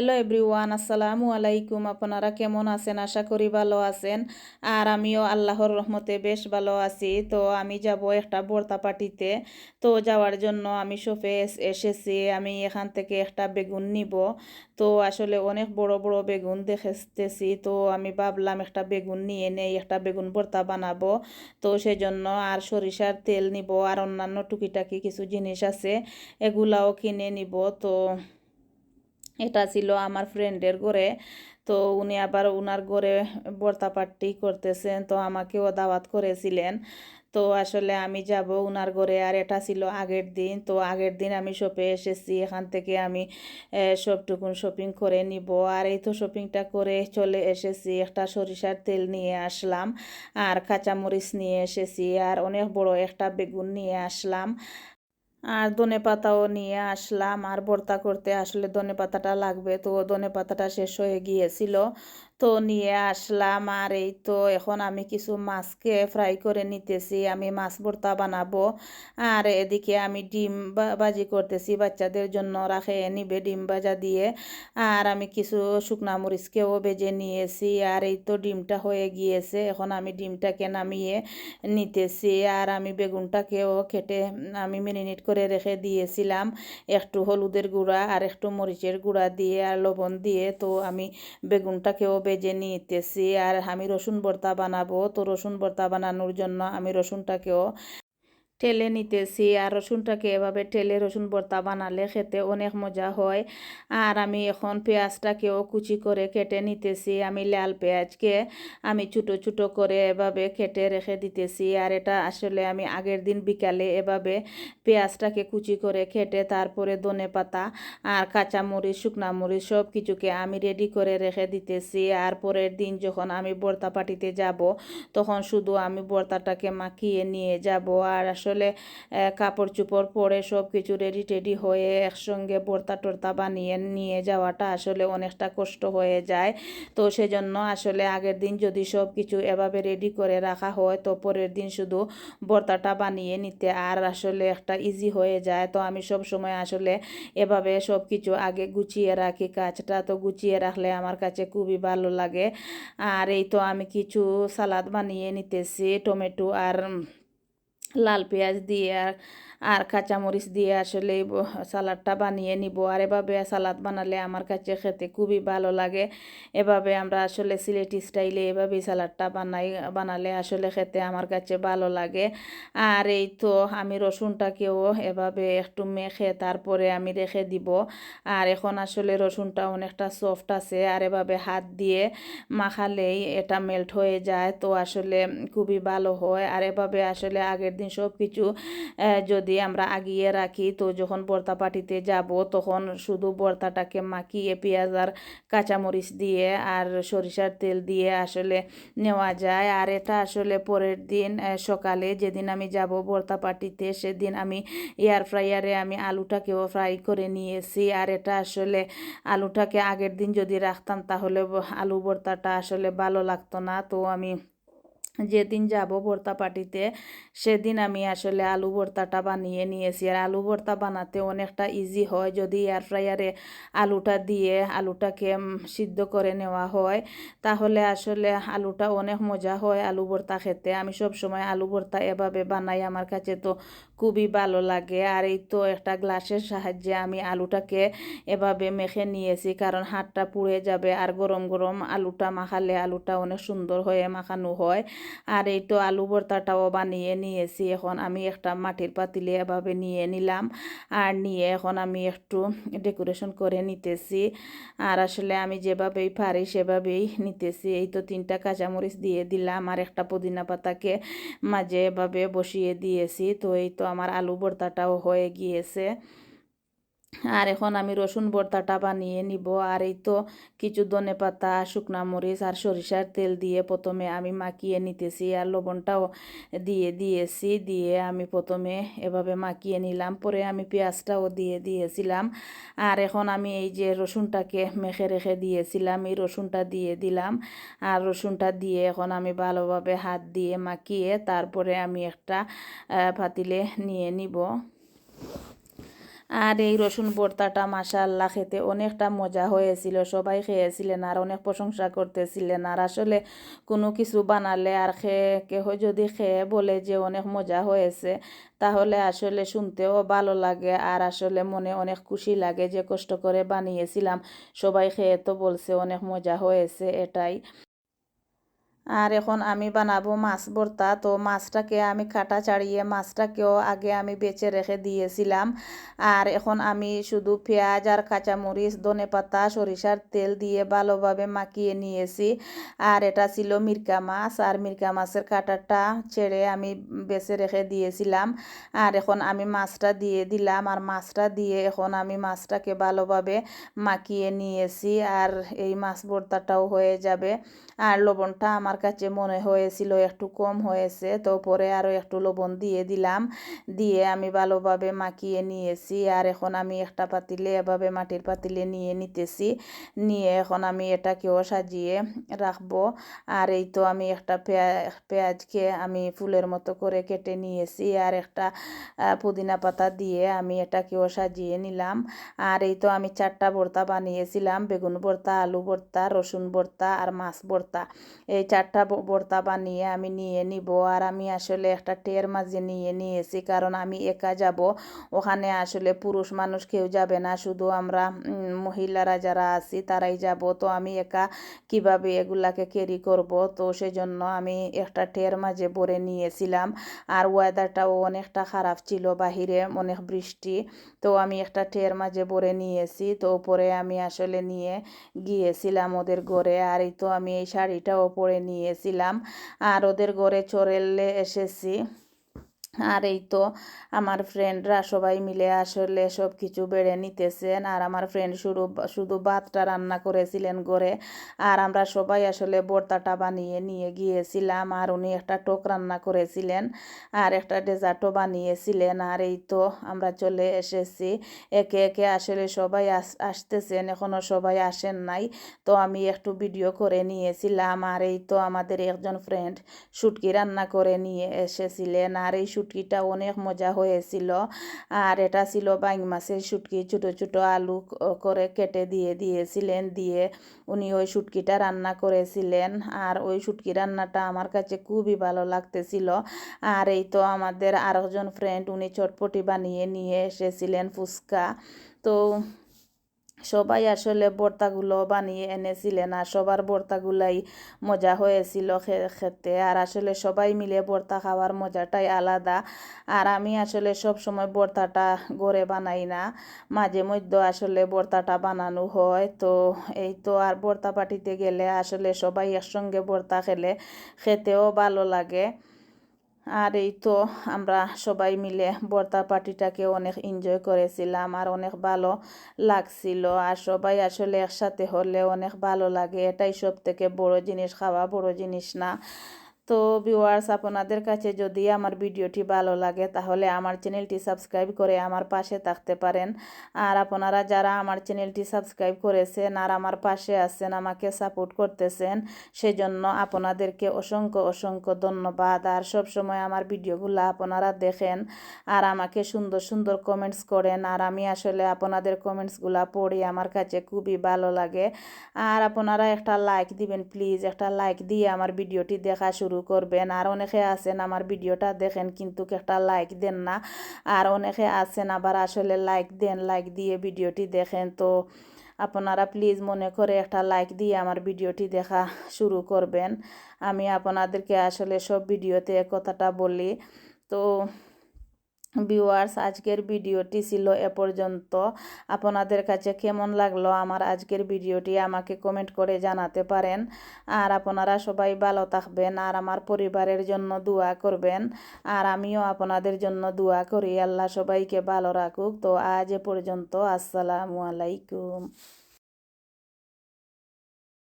Hello everyone আসসালামু আলাইকুম আপনারা কেমন আছেন? আশা করি ভালো আছেন। আর আমিও আল্লাহর রহমতে বেশ ভালো আছি। তো আমি যাব একটা বর্তা পার্টিতে। তো যাওয়ার জন্য আমি শপে এসেছি। আমি এখান থেকে একটা বেগুন নিব। তো আসলে অনেক বড় বড় বেগুন দেখতেছি। তো আমি ভাবলাম একটা বেগুন নিয়ে নেই, একটা বেগুন ভর্তা বানাবো। তো সেই জন্য আর সরিষার তেল নিব। আর অন্যান্য টুকিটাকি কিছু জিনিস আছে, এগুলাও কিনে নিব। তো এটা ছিল আমার ফ্রেন্ডের ঘরে। তো উনি আবার উনার ঘরে বর্তা পার্টি করতেছেন, তো আমাকেও দাওয়াত করেছিলেন। তো আসলে আমি যাব উনার ঘরে আর এটা ছিল আগের দিন। তো আগের দিন আমি শপে এসেছি, এখান থেকে আমি সবটুকুন শপিং করে নিব। আর এই তো শপিংটা করে চলে এসেছি, একটা সরিষার তেল নিয়ে আসলাম, আর কাঁচামরিচ নিয়ে এসেছি, আর অনেক বড় একটা বেগুন নিয়ে আসলাম। আর ধনে পাতাও নিয়ে আসলাম। আর ভর্তা করতে আসলে ধনে পাতাটা লাগবে। তো ধনে পাতাটা শেষ হয়ে গিয়েছিল। তো নিয়ে আসলাম, আর এই তো এখন আমি কিছু মাছকে ফ্রাই করে নিতেছি, আমি মাছ ভর্তা বানাবো। আর এদিকে আমি ডিম বাজি করতেছি, বাচ্চাদের জন্য রাখে নিবে ডিম ভাজা দিয়ে। আর আমি কিছু শুকনা মরিচকেও বেজে নিয়েছি, আর এই তো ডিমটা হয়ে গিয়েছে, এখন আমি ডিমটাকে নামিয়ে নিতেছি। আর আমি বেগুনটাকেও কেটে, আমি মিনিট করে রেখে দিয়েছিলাম, একটু হলুদের গুঁড়া আর একটু মরিচের গুঁড়া দিয়ে আর লবণ দিয়ে। তো আমি বেগুনটাকেও ভেজে নিতেছি। আর আমি রসুন ভর্তা বানাবো। তো রসুন ভর্তা বানানোর জন্য আমি রসুনটাকেও ঠেলে নিতেছি আর রসুনটাকে এভাবে ঠেলে রসুন ভর্তা বানালে খেতে অনেক মজা হয়। আর আমি এখন পেঁয়াজটাকেও কুচি করে কেটে নিতেছি। আমি লাল পেঁয়াজকে আমি ছোটো ছোটো করে এভাবে কেটে রেখে দিতেছি। আর এটা আসলে আমি আগের দিন বিকালে এভাবে পেঁয়াজটাকে কুচি করে কেটে তারপরে ধনে পাতা আর কাঁচামরিচ, শুকনা মরিচ সব কিছুকে আমি রেডি করে রেখে দিতেছি। আর পরের দিন যখন আমি বর্তা পাটিতে যাব, তখন শুধু আমি বর্তাটাকে মাখিয়ে নিয়ে যাব। আর আসলে আসলে কাপড় চোপড় পরে সব কিছু রেডি টেডি হয়ে একসঙ্গে বর্তা টর্তা বানিয়ে নিয়ে যাওয়াটা আসলে অনেকটা কষ্ট হয়ে যায়। তো সেজন্য আসলে আগের দিন যদি সব কিছু এভাবে রেডি করে রাখা হয়, তো পরের দিন শুধু বর্তাটা বানিয়ে নিতে আর আসলে একটা ইজি হয়ে যায়। তো আমি সব সময় আসলে এভাবে সব কিছু আগে গুছিয়ে রাখি, কাজটা তো গুছিয়ে রাখলে আমার কাছে খুবই ভালো লাগে। আর এই তো আমি কিছু সালাদ বানিয়ে নিতেছি, টমেটো আর লাল পেঁয়াজ দিয়ে আর আর কাঁচামরিচ দিয়ে আসলে সালাডটা বানিয়ে নিব। আর এভাবে সালাদ বানালে আমার কাছে খেতে খুবই ভালো লাগে। এভাবে আমরা আসলে সিলেটি স্টাইলে এভাবেই সালাডটা বানাই, বানালে আসলে খেতে আমার কাছে ভালো লাগে। আর এই তো আমি রসুনটাকেও এভাবে একটু মেখে তারপরে আমি রেখে দিব। আর এখন আসলে রসুনটা অনেকটা সফট আছে। আর এভাবে হাত দিয়ে মাখালেই এটা মেল্ট হয়ে যায়। তো আসলে খুবই ভালো হয়। আর এভাবে আসলে আগের দিন সব কিছু যদি যদি আমরা আগিয়ে রাখি। তো যখন বর্তা পাটিতে যাব, তখন শুধু বর্তাটাকে মাখিয়ে পেঁয়াজ আর কাঁচামরিচ দিয়ে আর সরিষার তেল দিয়ে আসলে নেওয়া যায়। আর এটা আসলে পরের দিন সকালে যেদিন আমি যাব বর্তা পাটিতে, সেদিন আমি এয়ার ফ্রাইয়ারে আমি আলুটাকেও ফ্রাই করে নিয়েছি। আর এটা আসলে আলুটাকে আগের দিন যদি রাখতাম, তাহলে আলু ভর্তাটা আসলে ভালো লাগতো না। তো আমি যেদিন যাব ভর্তা পার্টিতে, সেদিন আমি আসলে আলু ভর্তাটা বানিয়ে নিয়েছি। আর আলু ভর্তা বানাতে অনেকটা ইজি হয় যদি এয়ার ফ্রায়ারে আলুটা দিয়ে আলুটাকে সিদ্ধ করে নেওয়া হয়। তাহলে আসলে আলুটা অনেক মজা হয় আলু ভর্তা খেতে। আমি সব সময় আলু ভর্তা এভাবে বানাই আমার কাছে তো খুবই ভালো লাগে। আর এই তো একটা গ্লাসের সাহায্যে আমি আলুটাকে এভাবে মেখে নিয়েছি কারণ হাতটা পুড়ে যাবে আর গরম গরম আলুটা মাখালে আলুটা অনেক সুন্দর হয়ে মাখানো হয়। আর এই তো আলু ভর্তাটাও বানিয়ে নিয়েছি। এখন আমি একটা মাটির পাতিলে এভাবে নিয়ে নিলাম। আর নিয়ে এখন আমি একটু ডেকোরেশন করে নিতেছি। আর আসলে আমি যেভাবেই পারি সেভাবেই নিতেছি। এই তো তিনটা কাঁচামরিচ দিয়ে দিলাম আর একটা পুদিনা পাতাকে মাঝে এভাবে বসিয়ে দিয়েছি। তো এই তো আমার আলু ভর্তাটাও হয়ে গিয়েছে। আর এখন আমি রসুন ভর্তাটা বানিয়ে নিব। আর এই তো কিছু ধনে পাতা, শুকনা মরিচ আর সরিষার তেল দিয়ে প্রথমে আমি মাখিয়ে নিতেছি আর লবণটাও দিয়ে দিয়েছি। দিয়ে আমি প্রথমে এভাবে মাখিয়ে নিলাম। পরে আমি পেঁয়াজটাও দিয়ে দিয়েছিলাম। আর এখন আমি এই যে রসুনটাকে মেখে রেখে দিয়েছিলাম, এই রসুনটা দিয়ে দিলাম। আর রসুনটা দিয়ে এখন আমি ভালোভাবে হাত দিয়ে মাখিয়ে তারপরে আমি একটা পাতিলে নিয়ে নিব। আর এই রসুন ভর্তাটা মাশাআল্লাহ খেতে অনেকটা মজা হয়েছিল। সবাই খেয়েছিলেন আর অনেক প্রশংসা করতেছিলেন। আর আসলে কোনো কিছু বানালে আর খেয়ে কেহ যদি খেয়ে বলে যে অনেক মজা হয়েছে, তাহলে আসলে শুনতেও ভালো লাগে আর আসলে মনে অনেক খুশি লাগে যে কষ্ট করে বানিয়েছিলাম। সবাই খেয়ে তো বলছে অনেক মজা হয়েছে এটাই। আর এখন আমি বানাবো মাছ ভর্তা তো মাছটাকে আমি কাটা চাড়িয়ে মাছটাকেও আগে আমি বেছে রেখে দিয়েছিলাম। আর এখন আমি শুধু পেঁয়াজ আর কাঁচামরিচ, ধনে পাতা, সরিষার তেল দিয়ে ভালোভাবে মাখিয়ে নিয়েছি। আর এটা ছিল মিরকা মাছ। আর মিরকা মাছের কাটাটা ছেড়ে আমি বেছে রেখে দিয়েছিলাম। আর এখন আমি মাছটা দিয়ে দিলাম। আর মাছটা দিয়ে এখন আমি মাছটাকে ভালোভাবে মাখিয়ে নিয়েছি। আর এই মাছ ভর্তাটাও হয়ে যাবে। আর লবণটা আমার কাছে মনে হয়েছিল একটু কম হয়েছে, তো পরে আরও একটু লবণ দিয়ে দিলাম। দিয়ে আমি ভালোভাবে মাখিয়ে নিয়েছি আর এখন আমি একটা পাতিলে, এভাবে মাটির পাতিলে নিয়ে নিতেছি। নিয়ে এখন আমি এটাকেও সাজিয়ে রাখব। আর এই তো আমি একটা পেঁয়াজকে আমি ফুলের মতো করে কেটে নিয়েছি আর একটা পুদিনা পাতা দিয়ে আমি এটাকেও সাজিয়ে নিলাম। আর এই তো আমি চারটা ভর্তা বানিয়েছিলাম, বেগুন ভর্তা, আলু ভর্তা, রসুন ভর্তা আর মাছ ভর্তা। এই চারটা ভর্তা বানিয়ে আমি নিয়ে নিব। আর আমি আসলে একটা টের মাঝে নিয়ে নিয়েছি। কারণ আমি একা যাব, ওখানে আসলে পুরুষ মানুষ কেউ যাবে না। শুধু আমরা মহিলারা যারা আছি তারাই যাব। তো আমি একা কীভাবে এগুলাকে ক্যারি করব? তো সেজন্য আমি একটা টের মাঝে ভরে নিয়েছিলাম। আর ওয়েদারটাও অনেকটা খারাপ ছিল বাহিরে, অনেক বৃষ্টি। তো আমি একটা টের মাঝে ভরে নিয়েছি। তো পরে আমি আসলে নিয়ে গিয়েছিলাম ওদের ঘরে। আর এই তো আমি এই শাড়িটাও পরে নিয়েছিলাম। আর ওদের ঘরে চড়েলে এসেছি। আর এই তো আমার ফ্রেন্ডরা সবাই মিলে আসলে সব কিছু বেড়ে নিতেছেন। আর আমার ফ্রেন্ড শুরু শুধু ভাতটা রান্না করেছিলেন ঘরে। আর আমরা সবাই আসলে বর্তাটা বানিয়ে নিয়ে গিয়েছিলাম। আর উনি একটা টোক রান্না করেছিলেন আর একটা ডেজার্টও বানিয়েছিলেন। আর এই তো আমরা চলে এসেছি। একে একে আসলে সবাই আসতেছেন। এখনও সবাই আসেন নাই। তো আমি একটু ভিডিও করে নিয়েছিলাম। আর এই তো আমাদের একজন ফ্রেন্ড শুটকি রান্না করে নিয়ে এসেছিলেন। আর এই শুটকিটা অনেক মজা হয়েছিল। আর এটা ছিল বাইং মাছের শুটকি। ছোট ছোট আলু করে কেটে দিয়ে দিয়েছিলেন। দিয়ে উনি ওই শুটকিটা রান্না করেছিলেন। আর ওই শুটকি রান্নাটা আমার কাছে খুবই ভালো লাগতেছিল। আর এই তো আমাদের আরেকজন ফ্রেন্ড উনি চটপটি বানিয়ে নিয়ে এসেছিলেন ফুচকা। তো সবাই আসলে ভর্তাগুলো বানিয়ে এনেছিলেন আর সবার ভর্তাগুলাই মজা হয়েছিল খেতে। আর আসলে সবাই মিলে ভর্তা খাওয়ার মজাটাই আলাদা। আর আমি আসলে সব সময় ভর্তাটা গড়ে বানাই না। মাঝে মধ্যে আসলে ভর্তাটা বানানো হয়। তো এই তো আর ভর্তা পাটিতে গেলে আসলে সবাই একসঙ্গে ভর্তা খেলে খেতেও ভালো লাগে। আর এই তো আমরা সবাই মিলে বর্তা পার্টিটাকে অনেক এনজয় করেছিলাম আর অনেক ভালো লাগছিল। আর সবাই আসলে একসাথে হলে অনেক ভালো লাগে। এটাই সব থেকে বড় জিনিস, খাওয়া বড় জিনিস না। তো ভিউয়ার্স আপনাদের কাছে যদি আমার ভিডিওটি ভালো লাগে, তাহলে আমার চ্যানেলটি সাবস্ক্রাইব করে আমার পাশে থাকতে পারেন। আর আপনারা যারা আমার চ্যানেলটি সাবস্ক্রাইব করেছেন আর আমার পাশে আছেন, আমাকে সাপোর্ট করতেছেন, সেজন্য আপনাদেরকে অসংখ্য অসংখ্য ধন্যবাদ। আর সব সময় আমার ভিডিওগুলো আপনারা দেখেন আর আমাকে সুন্দর সুন্দর কমেন্টস করেন। আর আমি আসলে আপনাদের কমেন্টসগুলো পড়ি আমার কাছে খুবই ভালো লাগে। আর আপনারা একটা লাইক দিবেন প্লিজ একটা লাইক দিয়ে আমার ভিডিওটি দেখা শুরু করবেন। আর অনেকে আছেন, আমার ভিডিওটা দেখেন কিন্তু একটা লাইক দেন না। আর অনেকে আছেন আবার আসলে লাইক দেন লাইক দিয়ে ভিডিওটি দেখেন। তো আপনারা প্লিজ মনে করে একটা লাইক দিয়ে আমার ভিডিওটি দেখা শুরু করবেন। আমি আপনাদেরকে আসলে সব ভিডিওতে কথাটা বলি। তো ভিউয়ার্স, আজকের ভিডিওটি ছিল এ পর্যন্ত। আপনাদের কাছে কেমন লাগল আমার আজকের ভিডিওটি আমাকে কমেন্ট করে জানাতে পারেন। আর আপনারা সবাই ভালো থাকবেন আর আমার পরিবারের জন্য দোয়া করবেন। আর আমিও আপনাদের জন্য দোয়া করি। আল্লাহ সবাইকে ভালো রাখুক। তো আজ এ পর্যন্ত, আসসালামু আলাইকুম।